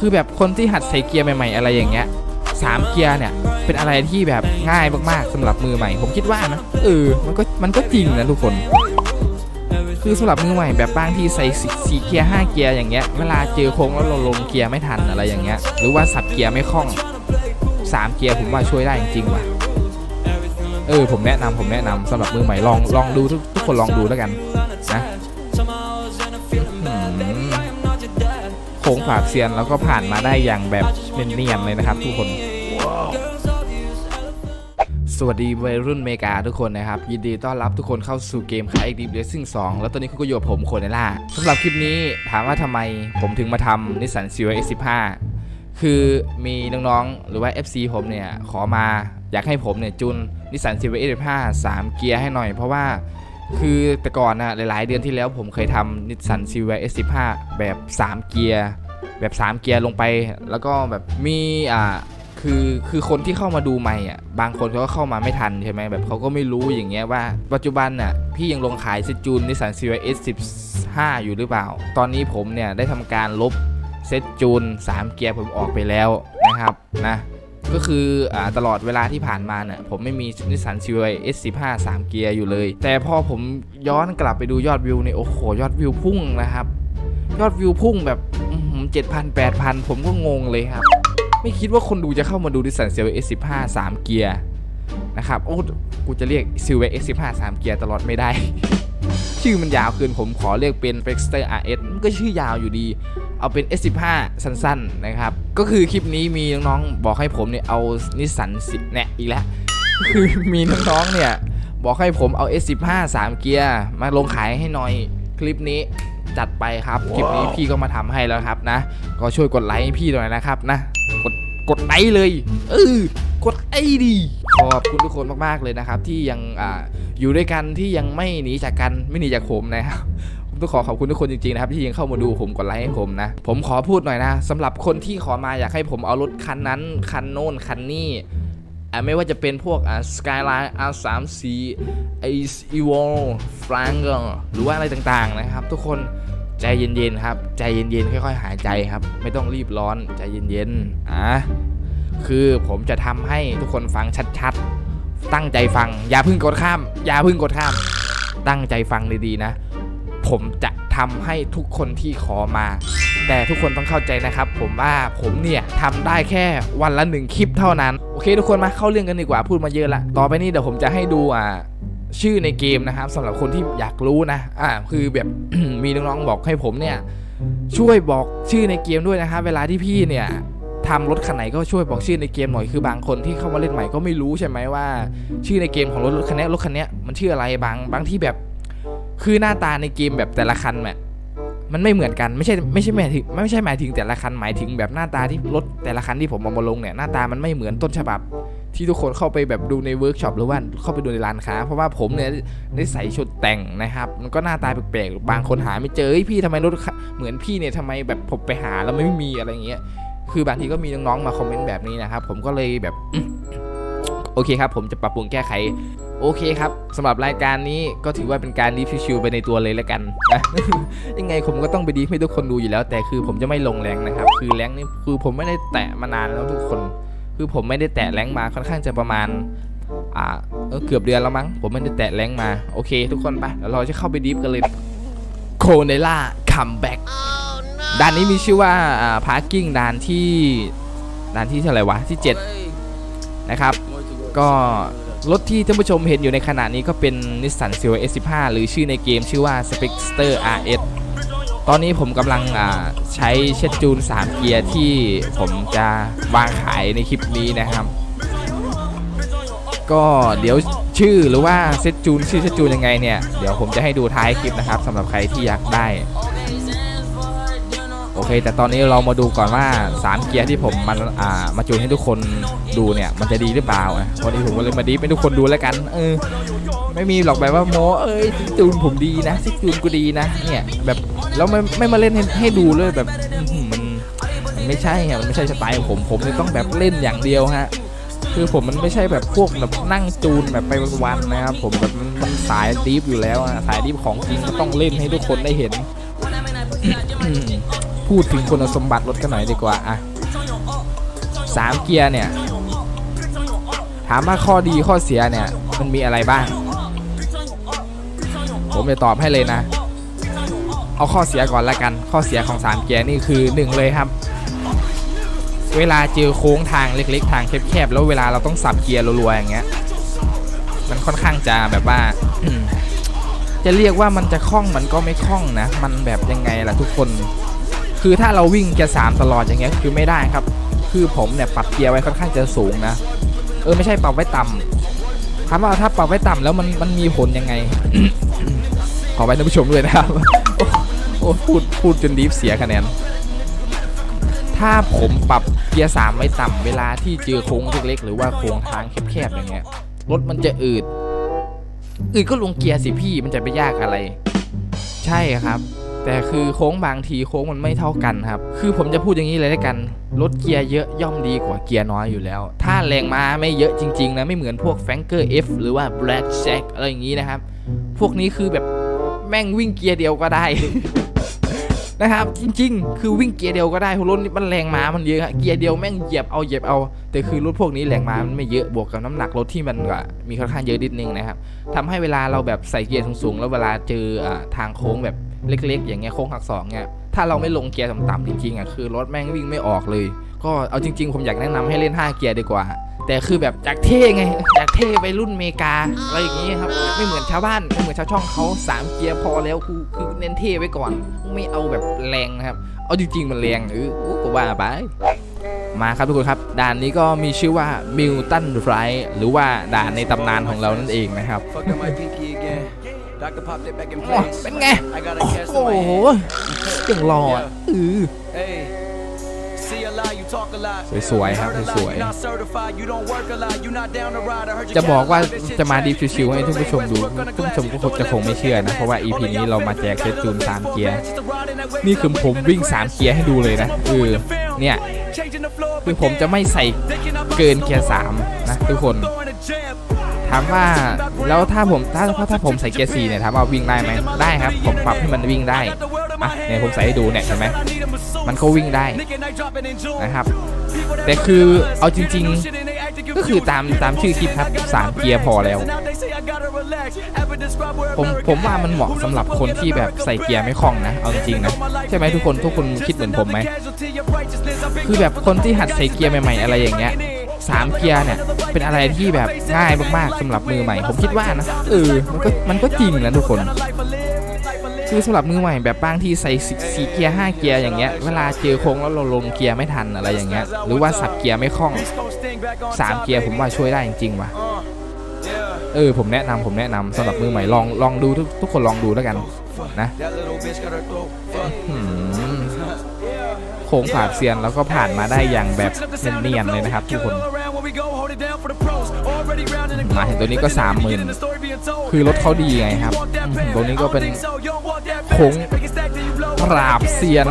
คือแบบคนที่หัดใส่เกียร์ใหม่ ๆ อะไรอย่างเงี้ยสามเกียร์เนี่ยเป็นอะไรที่แบบง่ายมากๆสำหรับมือใหม่ ผมคิดว่านะเออมันก็มันก็จริงนะทุกคน คือสำหรับมือใหม่แบบบางที่ใส่สี่เกียร์ห้าเกียร์อย่างเงี้ยเวลาเจอโค้งแล้วเราลงเกียร์ไม่ทันอะไรอย่างเงี้ยหรือว่าสับเกียร์ไม่คล่องสามเกียร์ผมว่าช่วยได้จริงๆว่ะเออผมแนะนำผมแนะนำสำหรับมือใหม่ลองลองดูทุกทุกคนลองดูแล้วกันนะ ค้งฝาเซียนแล้วก็ผ่านมาได้อย่างแบบเนียนๆเลยนะครับ ทุกคนสวัสดีวัยรุ่นเมกาทุกคนนะครับ ยินดีต้อนรับทุกคนเข้าสู่เกมคายเอ็กดีเรซิ่ง2แล้วตอนนี้คุณก็อยู่กับผมโคเนล่าสำหรับคลิปนี้ถามว่าทำไมผมถึงมาทำนิสสันซีว X15 คือมีน้องๆ หรือว่า FC ผมเนี่ย ขอมาอยากให้ผมเนี่ย จุนนิสสันซีว X15 3เกียร์ให้หน่อยเพราะว่า คือแต่ก่อนนะหลายๆ เดือนที่แล้วผมเคยทำนิสสันซีว S15 แบบ 3 เกียร์ แบบ 3 เกียร์ลงไป แล้วก็แบบมีอ่าคือคือคนที่เข้ามาดูใหม่อะบางคนเขาก็เข้ามาไม่ทันใช่ไหมแบบเขาก็ไม่รู้อย่างเงี้ยว่าปัจจุบันน่ะพี่ยังลงขายเซตจูนนิสสันซีว S 15 อยู่หรือเปล่า ตอนนี้ผมเนี่ยได้ทำการลบเซตจูน3 เกียร์ผมออกไปแล้วนะครับนะ ก็คืออตลอดเวลาที่ผ่านมาเนี่ยผมไม่มีนิสสันซีว S 15 3 เกียร์อยู่เลย แต่พอผมย้อนกลับไปดูยอดวิวเนี่ยโอ้โหยอดวิวพุ่งนะครับ ยอดวิวพุ่งแบบเจ็ดพันแปดพันผมก็งงเลยครับ ไม่คิดว่าคนดูจะเข้ามาดูดิสสันเซลเอสสิบห้าสามเกียร์นะครับโอ้กูจะเรียกซิลเวเอสสิบห้าสามเกียร์ตลอดไม่ได้ ชื่อมันยาวเกินผมขอเรียกเป็น f e x t e r RS มันก็ชื่อยาวอยู่ดี เอาเป็น S15 สั้นๆนะครับ ก็คือคลิปนี้มีน้องๆบอกให้ผมเนี่ยเอานิสสันสิเนี่ยอีกแล้วคือมีน้องๆเนี่ยบอกให้ผมเอา S15 3 เกียร์มาลงขายให้หน่อยคลิปนี้จัดไปครับ คลิปนี้พี่ก็มาทำให้แล้วครับนะ ก็ช่วยกดไลค์ให้พี่หน่อยนะครับนะ กดกดไลค์เลย เออกดไอ้ดีขอบคุณทุกคนมากๆเลยนะครับ ที่ยังอ่าอยู่ด้วยกันที่ยังไม่หนีจากกันไม่หนีจากผมนะครับผม ต้องขอขอบคุณทุกคนจริงๆนะครับที่ยังเข้ามาดูผมกดไลค์ให้ผมนะ ผมขอพูดหน่อยนะสำหรับคนที่ขอมาอยากให้ผมเอารถคันนั้นคันโน้นคันนี้อ่าไม่ว่าจะเป็นพวกอ่า Skyline R34 Ace Evo Flanger หรือว่าอะไรต่างๆนะครับ ทุกคนใจเย็นๆครับ ใจเย็นๆค่อย ๆ หายใจครับ ไม่ต้องรีบร้อนใจเย็นๆอะคือผมจะทำให้ทุกคนฟังชัดๆ ตั้งใจฟัง อย่าเพิ่งกดข้าม อย่าเพิ่งกดข้าม ตั้งใจฟังดีๆนะ ผมจะทำให้ทุกคนที่ขอมา แต่ทุกคนต้องเข้าใจนะครับ ผมว่าผมเนี่ยทำได้แค่วันละหนึ่งคลิปเท่านั้น โอเคทุกคนมาเข้าเรื่องกันดีกว่าพูดมาเยอะละต่อไปนี้เดี๋ยวผมจะให้ดูอ่าชื่อในเกมนะครับสำหรับคนที่อยากรู้นะอ่าคือแบบ มีน้องๆบอกให้ผมเนี่ยช่วยบอกชื่อในเกมด้วยนะครับเวลาที่พี่เนี่ยทำรถคันไหนก็ช่วยบอกชื่อในเกมหน่อยคือบางคนที่เข้ามาเล่นใหม่ก็ไม่รู้ใช่ไหมว่า ชื่อในเกมของรถรถคันนี้รถคันนี้มันชื่ออะไรบางบางที่แบบ คือหน้าตาในเกมแบบแต่ละคันแบบมันไม่เหมือนกันไม่ใช่ไม่ใช่หมายถึงไม่ใช่หมายถึงแต่ละคันหมายถึงแบบหน้าตาที่รถแต่ละคันที่ผมเอามาลงเนี่ยหน้าตามันไม่เหมือนต้นฉบับ ที่ทุกคนเข้าไปแบบดูในเวิร์กช็อปหรือว่าเข้าไปดูในร้านค้า เพราะว่าผมเนี่ยได้ใส่ชุดแต่งนะครับ มันก็หน้าตาแปลกๆบางคนหาไม่เจอเพี่ทำไมรถเหมือนพี่เนี่ยทำไมแบบผมไปหาแล้วไม่มีอะไรอย่างเงี้ยคือบางทีก็มีน้องๆมาคอมเมนต์แบบนี้นะครับผมก็เลยแบบโอเคครับ ผมจะปรับปรุงแก้ไข โอเคครับสำหรับรายการนี้ก็ถือว่าเป็นการดีฟชิวๆไปในตัวเลยแล้วกันนะยังไงผมก็ต้องไปดีฟให้ทุกคนดูอยู่แล้ว แต่คือผมจะไม่ลงแรงนะครับ คือแรงนี่คือผมไม่ได้แตะมานานแล้วทุกคน คือผมไม่ได้แตะแรงมาค่อนข้างจะประมาณอ่าเเกือบเดือนแล้วมั้ง ผมไม่ได้แตะแรงมาโอเค ทุกคนไปเดี๋ยวเราจะเข้าไปดีฟกันเลยโคเนล่าคัมแบ็กด่านนี้มีชื่อว่าอ่าพาร์กิ้งด่านที่ด่านที่เท่าไหร่วะที่ 7 นะครับ ก็ รถที่ท่านผู้ชมเห็นอยู่ในขณะนี้ก็เป็น Nissan s e l S15 หรือชื่อในเกมชื่อว่า Spectre RS ตอนนี้ผมกำลังใช้เช็ดจูน 3 เกียร์ที่ผมจะวางขายในคลิปนี้นะครับ ก็เดี๋ยวชื่อหรือว่าเซตจูนชื่อเซตจูนยังไงเนี่ย เดี๋ยวผมจะให้ดูท้ายคลิปนะครับสำหรับใครที่อยากได้ เคแต่ตอนนี้เรามาดูก่อนว่า 3 เกียร์ที่ผมมันอ่ามาจูนให้ทุกคนดูเนี่ยมันจะดีหรือเปล่าอะวันนี้ผมก็เลยมาดีให้ทุกคนดูแล้วกัน เออ ไม่มีหรอกแบบว่าโมเอ้ยจูนผมดีนะซิจูนกูดีนะ เนี่ยแบบแล้วไม่ไม่มาเล่นให้ให้ดูเลยแบบมันมันไม่ใช่อะมันไม่ใช่สไตล์ของผมผมเนี่ยต้องแบบเล่นอย่างเดียวฮะคือผมมันไม่ใช่แบบพวกแบบนั่งจูนแบบไปวันๆนะครับผมแบบมันสายดีฟอยู่แล้วอะสายดีฟของจริงก็ต้องเล่นให้ทุกคนได้เห็น พูดถึงคุณสมบัติรถกันหน่อยดีกว่าอะสามเกียร์เนี่ย ถามว่าข้อดีข้อเสียเนี่ย มันมีอะไรบ้าง ผมจะตอบให้เลยนะ เอาข้อเสียก่อนละกัน ข้อเสียของสามเกียร์นี่คือหนึ่งเลยครับ เวลาเจอโค้งทางเล็กๆ ทางแคบๆแล้วเวลาเราต้องสับเกียร์รัวๆอย่างเงี้ย มันค่อนข้างจะแบบว่าจะเรียกว่ามันจะคล่องมันก็ไม่คล่องนะ มันแบบยังไงล่ะทุกคน คือถ้าเราวิ่งเกียร์สามตลอดอย่างเงี้ยคือไม่ได้ครับ คือผมเนี่ยปรับเกียร์ไว้ค่อนข้างจะสูงนะ เออไม่ใช่ปรับไว้ต่ำถามว่าถ้าปรับไว้ต่ำแล้วมันมันมีผลยังไง ขอไปท่านผู้ชมด้วยนะครับ โอ้พูดพูดจนดีฟเสียคะแนน ถ้าผมปรับเกียร์สามไว้ต่ำเวลาที่เจอโค้งเล็กๆหรือว่าโค้งทางแคบๆอย่างเงี้ยรถมันจะอืดอืดก็ลงเกียร์สิพี่มันจะไปยากอะไร ใช่ครับ แต่คือโค้งบางทีโค้งมันไม่เท่ากันครับ คือผมจะพูดอย่างนี้เลยแล้วกัน รถเกียร์เยอะย่อมดีกว่าเกียร์น้อยอยู่แล้ว ถ้าแรงม้าไม่เยอะจริงๆนะไม่เหมือนพวกแฟงเกอร์ F หรือว่า Black Jack อะไรอย่างนี้นะครับ พวกนี้คือแบบแม่งวิ่งเกียร์เดียวก็ได้นะครับจริงๆ คือวิ่งเกียร์เดียวก็ได้รถนี้มันแรงม้ามันเยอะเกียร์เดียวแม่งเหยียบเอาเหยียบเอา แต่คือรถพวกนี้แรงม้ามันไม่เยอะบวกกับน้ำหนักรถที่มันก็มีค่อนข้างเยอะนิดนึงนะครับทำให้เวลาเราแบบใส่เกียร์สูงๆแล้วเวลาเจออทางโค้งแบบ เล็ก ๆ อย่างเงี้ยโค้งหักศอกเนี่ยถ้าเราไม่ลงเกียร์ต่ำๆจริงๆอะคือรถแม่งวิ่งไม่ออกเลย ก็เอาจริง ๆ ผมอยากแนะนำให้เล่น 5 เกียร์ดีกว่า แต่คือแบบจากเท่ไงจากเท่ไปรุ่นเมกาอะไรอย่างเงี้ยครับไม่เหมือนชาวบ้านไม่เหมือนชาวช่องเขา3เกียร์พอแล้วคือคือเน้นเท่ไว้ก่อน ไม่เอาแบบแรงนะครับ เอาจริง ๆ มันแรงเออกูก็ว่าไปมาครับทุกคนครับด่านนี้ก็มีชื่อว่ามิลตันไรหรือว่าด่านในตำนานของเรานั่นเองนะครับ Fucked up my pinky again. Doctor popped it back in โอ้ place. เป็นไง I got a cast โอ้ in my โห hand. ยังรออะเออ Hey. See a lot, you talk a lot. สวยๆครับ Heard a lot, สวย You're not certified, you don't work a lot, you not down to ride. I heard you จะบอกว่า got a lot of จะมา shit ดี chat. ชิวๆให้ท่านผู้ชมดูท่านผู้ชมก็คงจะคงไม่เชื่อนะเพราะว่า EP นี้เรามาแจกเซตจูน3เกียร์นี่คือผมวิ่ง3เกียร์ให้ดูเลยนะเออเนี่ยคือผมจะไม่ใส่เกินเกียร์3นะทุกคน ถามว่าแล้วถ้าผมถ้าถ้าผมใส่เกียร์4เนี่ยถามว่าวิ่งได้ไหมได้ครับ ผมปรับให้มันวิ่งได้อะเนี่ยผมใส่ให้ดูเนี่ยเห็นไหมมันก็วิ่งได้นะครับ แต่คือเอาจริง ๆ ก็คือตามตามชื่อคลิปครับสามเกียร์พอแล้ว ผมผมว่ามันเหมาะสำหรับคนที่แบบใส่เกียร์ไม่คล่องนะเอาจริงๆนะใช่ไหมทุกคนทุกคนคิดเหมือนผมไหมคือแบบคนที่หัดใส่เกียร์ใหม่ๆอะไรอย่างเงี้ย สามเกียร์เนี่ย เป็นอะไรที่แบบง่ายมากๆสำหรับมือใหม่ ผมคิดว่านะเออมันก็มันก็จริงนะทุกคน คือสำหรับมือใหม่แบบบางที่ใส่สี่เกียร์ห้าเกียร์อย่างเงี้ยเวลาเจอโค้งแล้วเราลงเกียร์ไม่ทันอะไรอย่างเงี้ยหรือว่าสับเกียร์ไม่คล่องสามเกียร์ผมว่าช่วยได้จริงๆว่ะเออผมแนะนำผมแนะนำสำหรับมือใหม่ลองลองดูทุกทุกคนลองดูแล้วกันนะ โค้งผ่านเซียนแล้วก็ผ่านมาได้อย่างแบบเนียนๆเลยนะครับทุกคนมาเห็นตัวนี้ก็30,000คือรถเขาดีไงครับ ตัวนี้ก็เป็นโค้งปราบเซียน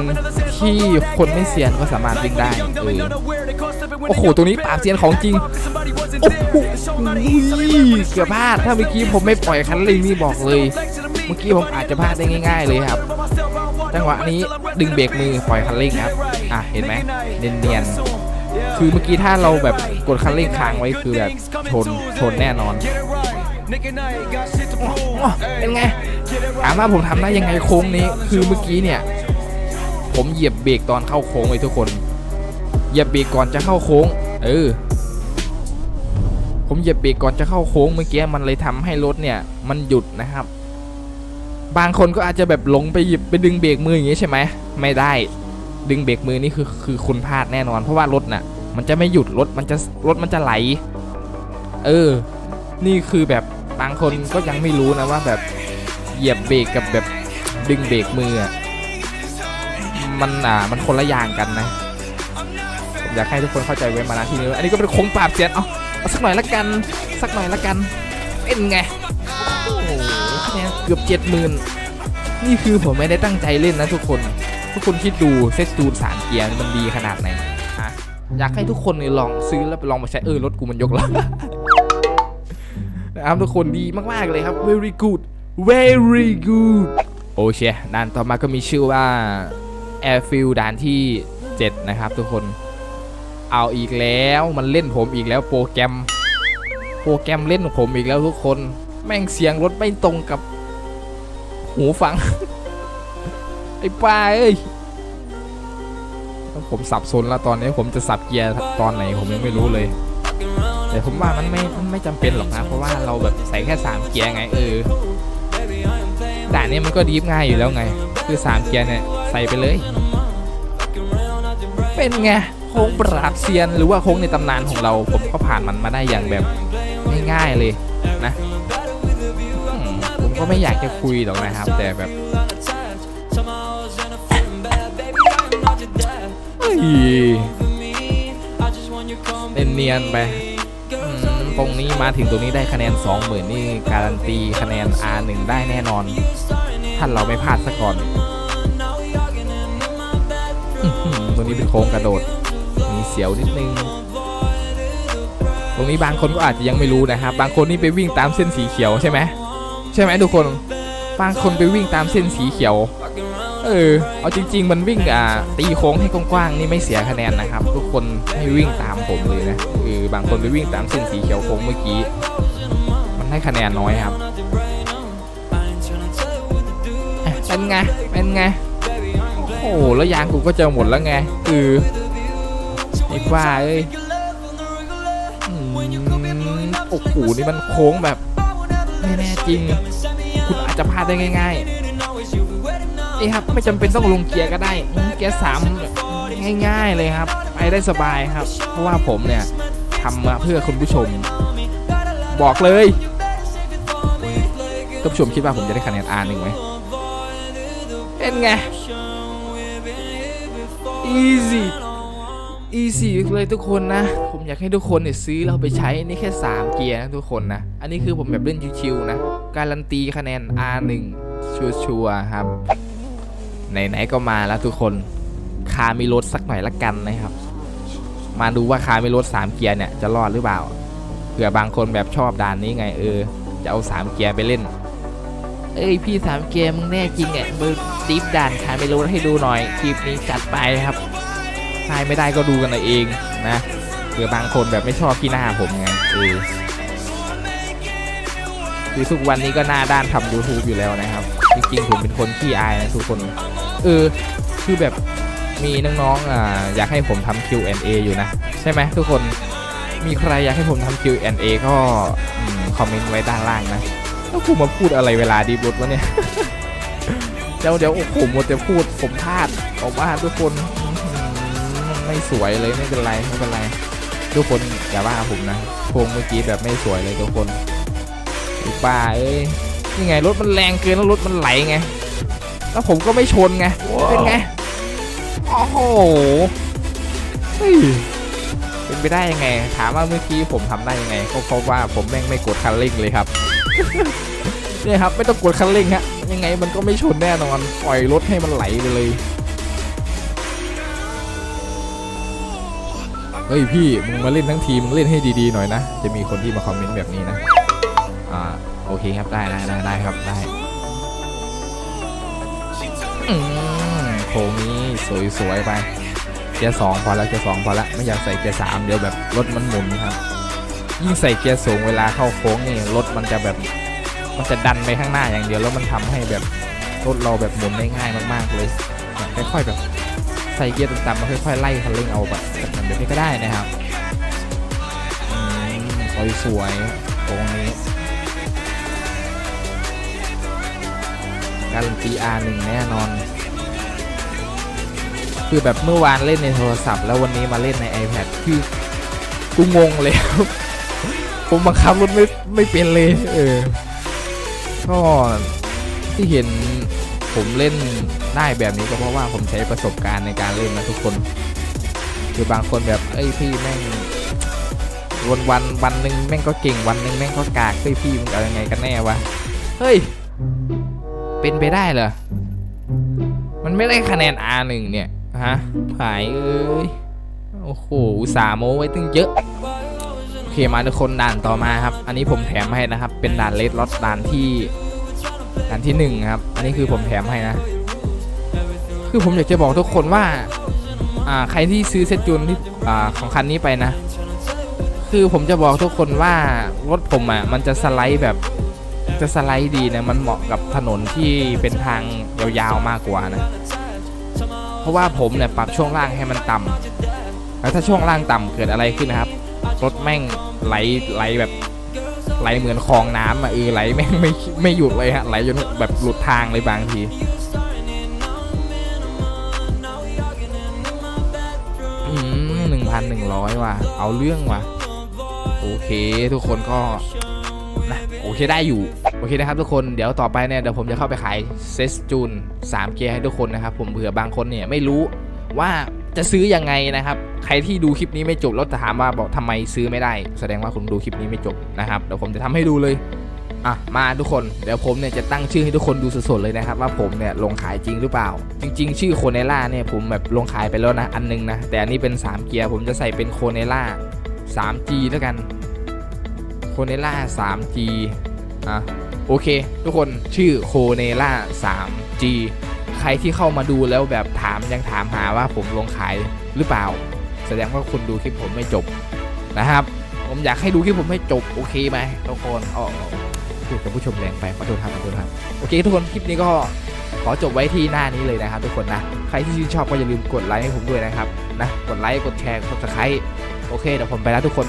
ที่คนไม่เซียนก็สามารถวิ่งได้เออโอ้โห ตัวนี้ปราบเซียนของจริง โอ้โหเกือบพลาด ถ้าเมื่อกี้ผมไม่ปล่อยคันเร่งนี่บอกเลย เมื่อกี้ผมอาจจะพลาดได้ง่าย ๆ เลยครับ จังหวะนี้ดึงเบรกมือปล่อยคันเร่งครับ อะเห็นไหมเนียนๆคือเมื่อกี้ถ้าเราแบบกดคันเร่งค้างไว้คือแบบชนชนแน่นอนอ๋อเป็นไงถามว่าผมทำได้ยังไงโค้งนี้ คือเมื่อกี้เนี่ย ผมเหยียบเบรกตอนเข้าโค้งเลยทุกคน เหยียบเบรกก่อนจะเข้าโค้ง เออ ผมเหยียบเบรกก่อนจะเข้าโค้งเมื่อกี้มันเลยทำให้รถเนี่ย มันหยุดนะครับ บางคนก็อาจจะแบบหลงไปหยิบไปดึงเบรกมืออย่างงี้ใช่ไหมไม่ได้ ดึงเบรกมือนี่คือคือคุณพลาดแน่นอน เพราะว่ารถน่ะ มันจะไม่หยุดรถมันจะรถมันจะไหล เออ นี่คือแบบบางคนก็ยังไม่รู้นะว่าแบบเหยียบเบรกกับแบบดึงเบรกมืออะมันอ่ามันคนละอย่างกันนะผมอยากให้ทุกคนเข้าใจไว้มาณที่นี้อันนี้ก็เป็นโค้งปราบเสียนเอาเอาสักหน่อยละกัน สักหน่อยละกันเป็นไงโอ้โหคะแนนเกือบเจ็ดหมื่นนี่คือผมไม่ได้ตั้งใจเล่นนะทุกคน ทุกคนคิดดูเซตจูนสามเกียร์มันดีขนาดไหนฮะอยากให้ทุกคนเนี่ยลองซื้อแล้วไปลองมาใช้เออรถกูมันยกแล้วนะครับทุกคนดีมากๆเลยครับ very good very good โอเคด้านต่อมาก็มีชื่อว่าแอร์ฟิลด่านที่ 7 นะครับทุกคนเอาอีกแล้วมันเล่นผมอีกแล้วโปรแกรม โปรแกรมเล่นผมอีกแล้วทุกคน แม่งเสียงรถไม่ตรงกับ หูฟัง ไอ้ป้าเอ้ยผมสับสนแล้วตอนนี้ผมจะสับเกียร์ตอนไหนผมยังไม่รู้เลย แต่ผมว่ามันไม่มันไม่จำเป็นหรอกนะเพราะว่าเราแบบใส่แค่ 3 เกียร์ไงเออด่านนี้มันก็ดีฟง่ายอยู่แล้วไง คือ 3 เกียร์เนี่ยใส่ไปเลย เป็นไงโค้งปราบเซียนหรือว่าโค้งในตำนานของเรา ผมก็ผ่านมันมาได้อย่างแบบง่ายๆเลยนะผมก็ไม่อยากจะคุยหรอกนะครับ แต่แบบ เฮ้ยเนียนๆไปตรงนี้มาถึงตรงนี้ได้คะแนน 20,000 นี่การันตีคะแนน R1 ได้แน่นอนถ้านเราไม่พลาดซะก่อนตรงนี้เป็นโค้งกระโดด มีเสียวนิดนึง ตรงนี้บางคนก็อาจจะยังไม่รู้นะครับ บางคนนี่ไปวิ่งตามเส้นสีเขียวใช่ไหมใช่ไหมทุกคน บางคนไปวิ่งตามเส้นสีเขียว เออ เอาจริง ๆ มันวิ่งอ่าตีโค้งให้กว้างๆนี่ไม่เสียคะแนนนะครับ ทุกคนให้วิ่งตามผมเลยนะเออบางคนไปวิ่งตามเส้นสีเขียวโค้งเมื่อกี้ มันให้คะแนนน้อยครับเอ๊ะเป็นไง เป็นไง โอ้โห แล้วยางกูก็จะหมดแล้วไงเออไอ้บ้าเอ้ยอืมโอ้โหนี่มันโค้งแบบไม่แน่จริง คุณอาจจะพลาดได้ง่าย ๆ นี่ครับไม่จำเป็นต้องลงเกียร์ก็ได้เกียร์สามง่าย ๆเลยครับ ไปได้สบายครับ เพราะว่าผมเนี่ยทำมาเพื่อคุณผู้ชม บอกเลยท่านผู้ชมคิดว่าผมจะได้คะแนน R หนึ่งไหมเป็นไง easy easy เลยทุกคนนะ ผมอยากให้ทุกคนเนี่ยซื้อเราไปใช้นี่แค่ 3 เกียร์นะทุกคนนะ อันนี้คือผมแบบเล่นชิวๆนะ การันตีคะแนน R1 ชัวร์ๆครับ ไหนๆก็มาแล้วทุกคนคามีรถสักหน่อยละกันนะครับ มาดูว่าคามีรถ3เกียร์เนี่ยจะรอดหรือเปล่าเผื่อบางคนแบบชอบด่านนี้ไงเออ จะเอา3เกียร์ไปเล่น เอ้ยพี่สามเกมมึงแน่จริงอะมึงดิฟด่านขายไม่รู้ให้ดูหน่อยคลิปนี้จัดไปครับทายไม่ได้ก็ดูกันเอาเองนะเผื่อบางคนแบบไม่ชอบที่หน้าผมไงเออ คือทุกวันนี้ก็หน้าด้านทำ YouTube อยู่แล้วนะครับ จริงๆ ผมเป็นคนขี้อายนะทุกคน เออ คือแบบมีน้องๆออยากให้ผมทำ Q&A อยู่นะ ใช่ไหมทุกคน มีใครอยากให้ผมทำ Q&A ก็อคอมเมนต์ไว้ด้านล่างนะ แล้วกูมาพูดอะไรเวลาดีบทวะเนี่ยเดี๋ยวเดี๋ยวโอ้โหหมดแต่พูดผมพลาดออกมาทุกคนไม่สวยเลยไม่เป็นไรไม่เป็นไร ทุกคนอย่าว่าผมนะโครงเมื่อกี้แบบไม่สวยเลยทุกคน ป้าเอ้ยนี่ไงรถมันแรงเกินแล้วรถมันไหลไง แล้วผมก็ไม่ชนไง เป็นไง โอ้โหเฮ้ยเป็นไปได้ยังไง ถามว่าเมื่อกี้ผมทำได้ยังไงก็เพราะว่าผมแม่งไม่กดคันเร่งเลยครับเนี่ยครับ ไม่ต้องกดคันเร่งฮะยังไงมันก็ไม่ชนแน่นอนปล่อยรถให้มันไหลไปเลยเฮ้ยพี่มึงมาเล่นทั้งทีมมึงเล่นให้ดีๆหน่อยนะ จะมีคนที่มาคอมเมนต์แบบนี้นะอ่า โอเคครับได้ได้ได้ได้ครับได้โค้งนี้สวยๆไปเกียร์สองพอแล้วเกียร์สองพอละไม่อยากใส่เกียร์สามเดี๋ยวแบบรถมันหมุนครับ ยิ่งใส่เกียร์สูงเวลาเข้าโค้งนี่รถมันจะแบบมันจะดันไปข้างหน้าอย่างเดียวแล้วมันทำให้แบบรถเราแบบหมุนได้ง่ายมากๆเลยค่อยๆแบบใส่เกียร์ต่ำๆมาค่อยๆไล่คันเร่งเอาแบบแบบนี้ก็ได้นะครับสวยๆตรงนี้ การันตี R1 แน่นอน คือแบบเมื่อวานเล่นในโทรศัพท์ แล้ววันนี้มาเล่นใน iPad คือกูงงเลยผมบังคับรถไม่ไม่เป็นเลยเออก็ที่เห็นผมเล่นได้แบบนี้ก็เพราะว่าผมใช้ประสบการณ์ในการเล่นนะทุกคน คือบางคนแบบเอ้ยพี่แม่งวันวันวันหนึ่งแม่งก็เก่งวันหนึ่งแม่งก็กากเฮ้ยพี่มึงเอายังไงกันแน่วะเฮ้ย เป็นไปได้เหรอ มันไม่ได้คะแนน R1 เนี่ย ฮะหายเอ้ย โอ้โหสาห์โมไว้ตั้งเยอะ โอเคมาทุกคนด่านต่อมาครับ อันนี้ผมแถมให้นะครับ เป็นด่านเลดล็อตด่านที่ด่านที่หนึ่งครับ อันนี้คือผมแถมให้นะคคือผมอยากจะบอกทุกคนว่า อ่า ใครที่ซื้อเซตจูนที่ อ่า ของคันนี้ไปนะ คือผมจะบอกทุกคนว่ารถผมอะ มันจะสไลด์แบบ จะสไลด์ดีนะมันเหมาะกับถนนที่เป็นทางยาวๆมากกว่านะ เพราะว่าผมเนี่ยปรับช่วงล่างให้มันต่ำแล้วถ้าช่วงล่างต่ำเกิดอะไรขึ้นนะครับรถแม่งไหลไหลแบบไหลเหมือนคลองน้ำอะเออไหลแม่งไม่ไม่หยุดเลยฮะไหลจนแบบหลุดทางเลยบางทีอืมหนึ่งพันหนึ่งร้อยว่ะเอาเรื่องว่ะ โอเค ทุกคนก็ นะโอเคได้อยู่ โอเคนะครับทุกคนเดี๋ยวต่อไปเนี่ยเดี๋ยวผมจะเข้าไปขายเซสจูน3เกียร์ให้ทุกคนนะครับ ผมเผื่อบางคนเนี่ยไม่รู้ว่าจะซื้อยังไงนะครับ ใครที่ดูคลิปนี้ไม่จบแล้วถามว่าบอกทำไมซื้อไม่ได้ แสดงว่าคุณดูคลิปนี้ไม่จบนะครับเดี๋ยวผมจะทำให้ดูเลยอะมาทุกคนเดี๋ยวผมเนี่ยจะตั้งชื่อให้ทุกคนดูสดๆเลยนะครับ ว่าผมเนี่ยลงขายจริงหรือเปล่า จริง ๆ ชื่อโคเนล่าเนี่ยผมแบบลงขายไปแล้วนะอันนึงนะแต่อันนี้เป็น 3 เกียร์ผมจะใส่เป็นโคเนล่า 3G แล้วกัน เนล่า 3G อะโอเค ทุกคนชื่อโคเนล่า 3G ใครที่เข้ามาดูแล้วแบบถามยังถามหาว่าผมลงขายหรือเปล่า แสดงว่าคุณดูคลิปผมไม่จบนะครับ ผมอยากให้ดูคลิปผมให้จบโอเคไหมทุกคนอ๋อพูดกับผู้ชมแรงไปขอโทษครับขอโทษครับโอเค ทุกคนคลิปนี้ก็ขอจบไว้ที่หน้านี้เลยนะครับ ทุกคนนะใครที่ชื่นชอบก็อย่าลืมกดไลค์ให้ผมด้วยนะครับนะกดไลค์กดแชร์กด subscribe โอเคเดี๋ยวผมไปแล้วทุกคน